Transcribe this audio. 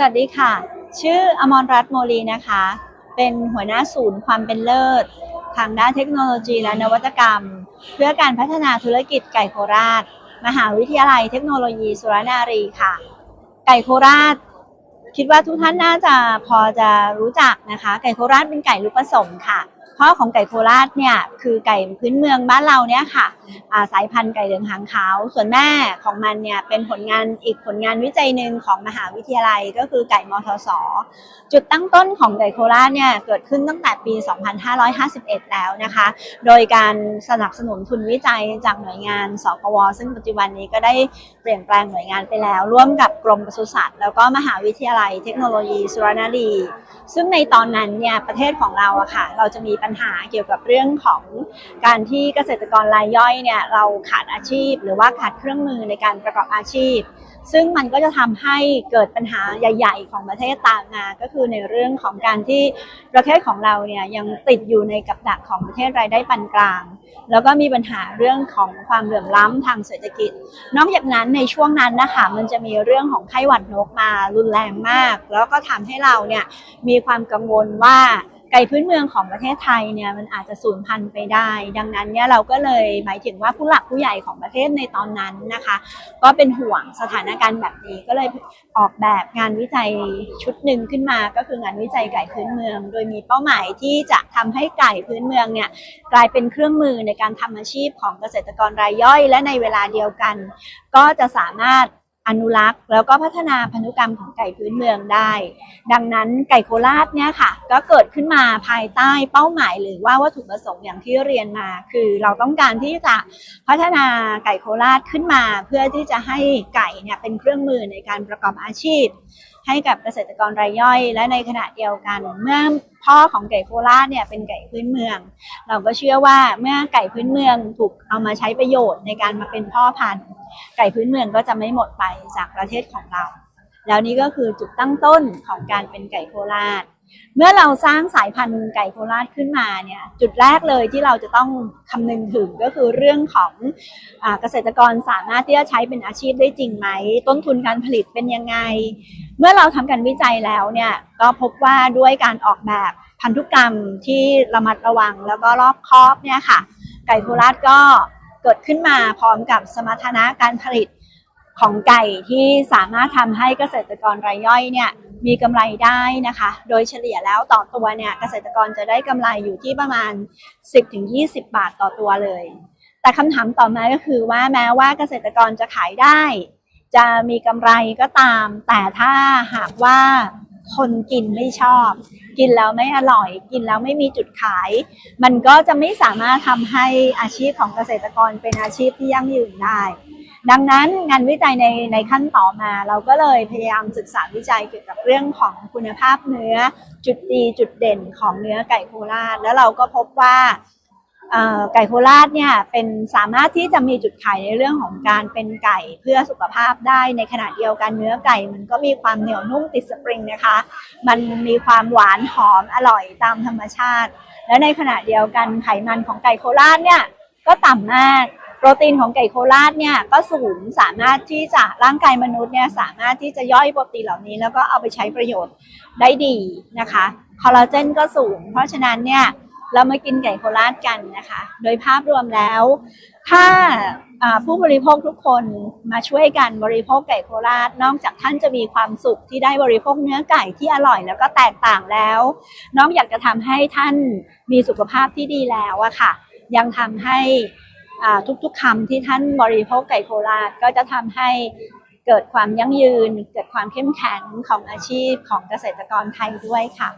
สวัสดีค่ะ ชื่ออมรรัตน์โมลีนะคะ เป็นหัวหน้าศูนย์ความเป็นเลิศ ทางด้านเทคโนโลยีและนวัตกรรม เพื่อการพัฒนาธุรกิจไก่โคราช มหาวิทยาลัยเทคโนโลยีสุรนารีค่ะ ไก่โคราช คิดว่าทุกท่านน่าจะพอจะรู้จักนะคะ ไก่โคราชเป็นไก่ลูกผสมค่ะ พ่อของไก่โคราชเนี่ยคือไก่พื้นเมืองบ้านเราเนี่ยค่ะาสายพันธุ์ไก่เหลืองหางขาว ส่วนแม่ของมันเนี่ยเป็นผลงานอีกผลงานวิจัยหนึ่งของมหาวิทยาลัยก็คือไก่มทศจุดตั้งต้นของไก่โคราชเนี่ยเกิดขึ้นตั้งแต่ปี 2551 แล้วนะคะ โดยการสนับสนุนทุนวิจัยจากหน่วยงานสกวซึ่งปัจจุบันนี้ก็ได้เปลี่ยนแปลงหน่วยงานไปแล้ว ร่วมกับกรมปศุสัตว์แล้วก็มหาวิทยาลัยเทคโนโลยีสุรนารีซึ่งในตอนนั้นเนี่ยประเทศของเราอะค่ะเราจะมีปัญหาเกี่ยวกับเรื่องของการที่เกษตรกรรายย่อยเนี่ยเราขาดอาชีพ หรือว่าขาดเครื่องมือในการประกอบอาชีพ ซึ่งมันก็จะทำให้เกิดปัญหาใหญ่ ๆ ของประเทศตามมาก็คือในเรื่องของการที่ประเทศของเราเนี่ยยังติดอยู่ในกับดักของประเทศรายได้ปานกลาง แล้วก็มีปัญหาเรื่องของความเหลื่อมล้ำทางเศรษฐกิจ นอกจากนั้นในช่วงนั้นนะคะมันจะมีเรื่องของไข้หวัดนกมารุนแรงมาก แล้วก็ทำให้เราเนี่ยมีความกังวลว่า ไก่พื้นเมืองของประเทศไทยเนี่ยมันอาจจะสูญพันธุ์ไปได้ ดังนั้นเนี่ยเราก็เลยหมายถึงว่าผู้หลักผู้ใหญ่ของประเทศในตอนนั้นนะคะ ก็เป็นห่วงสถานการณ์แบบนี้ก็เลยออกแบบงานวิจัยชุดหนึ่งขึ้นมา ก็คืองานวิจัยไก่พื้นเมือง โดยมีเป้าหมายที่จะทำให้ไก่พื้นเมืองเนี่ยกลายเป็นเครื่องมือในการทำอาชีพของเกษตรกรรายย่อย และในเวลาเดียวกัน ก็จะสามารถ อนุรักษ์ แล้วก็พัฒนาพันธุกรรมของไก่พื้นเมืองได้ ดังนั้นไก่โคราชเนี่ยค่ะ ก็เกิดขึ้นมาภายใต้เป้าหมาย หรือว่าวัตถุประสงค์อย่างที่เรียนมา คือเราต้องการที่จะพัฒนาไก่โคราชขึ้นมา เพื่อที่จะให้ไก่เนี่ยเป็นเครื่องมือในการประกอบอาชีพ ให้กับเกษตรกรรายย่อย และในขณะเดียวกัน เมื่อพ่อของไก่โคราชเนี่ยเป็นไก่พื้นเมือง เราก็เชื่อว่าเมื่อไก่พื้นเมืองถูกเอามาใช้ประโยชน์ในการมาเป็นพ่อพันธุ์ ไก่พื้นเมืองก็จะไม่หมดไปจากประเทศของเรา แล้วนี่ก็คือจุดตั้งต้นของการเป็นไก่โคราช เมื่อเราสร้างสายพันธุ์ไก่โคราชขึ้นมาเนี่ยจุดแรกเลยที่เราจะต้องคำนึงถึงก็คือเรื่องของอเกษตรกรสามารถที่จะใช้เป็นอาชีพได้จริงไหม ต้นทุนการผลิตเป็นยังไง เมื่อเราทำการวิจัยแล้วเนี่ยก็พบว่าด้วยการออกแบบพันธุกรรมที่ระมัดระวังแล้วก็รอบคอบเนี่ยค่ะ ไก่โคราชก็เกิดขึ้นมาพร้อมกับสมรรถนะการผลิต ของไก่ที่สามารถทำให้เกษตรกรรายย่อยเนี่ยมีกำไรได้นะคะ โดยเฉลี่ยแล้วต่อตัวเนี่ยเกษตรกรจะได้กำไรอยู่ที่ประมาณ 10-20 บาทต่อตัวเลย แต่คำถามต่อมาก็คือว่าแม้ว่าเกษตรกรจะขายได้ จะมีกำไรก็ตาม แต่ถ้าหากว่าคนกินไม่ชอบ กินแล้วไม่อร่อย กินแล้วไม่มีจุดขาย มันก็จะไม่สามารถทำให้อาชีพของเกษตรกรเป็นอาชีพที่ยั่งยืนได้ ดังนั้นงานวิจัยในในขั้นต่อมาเราก็เลยพยายามศึกษาวิจัยเกี่ยวกับเรื่องของคุณภาพเนื้อจุดดีจุดเด่นของเนื้อไก่โคราช แล้วเราก็พบว่าไก่โคราชเนี่ยเป็นสามารถที่จะมีจุดขายในเรื่องของการเป็นไก่เพื่อสุขภาพได้ในขณะเดียวกันเนื้อไก่ มันก็มีความเหนียวนุ่มติดสปริงนะคะ มันมีความหวานหอมอร่อยตามธรรมชาติ และในขณะเดียวกันไขมันของไก่โคราชเนี่ยก็ต่ำมาก โปรตีนของไก่โคราชเนี่ยก็สูงสามารถที่จะร่างกายมนุษย์เนี่ยสามารถที่จะย่อยโปรตีนเหล่านี้ แล้วก็เอาไปใช้ประโยชน์ได้ดีนะคะคอลลาเจนก็สูง เพราะฉะนั้นเนี่ยเรามากินไก่โคราชกันนะคะ โดยภาพรวมแล้ว ถ้าผู้บริโภคทุกคนมาช่วยกันบริโภคไก่โคราช นอกจากท่านจะมีความสุขที่ได้บริโภคเนื้อไก่ที่อร่อยแล้วก็แตกต่างแล้ว นอกจากจะทำให้ท่านมีสุขภาพที่ดีแล้วอะค่ะ ยังทำให้ ทุกๆคำที่ท่านบริโภคไก่โคราชก็จะทำให้เกิดความยั่งยืน เกิดความเข้มแข็งของอาชีพของเกษตรกรไทยด้วยค่ะ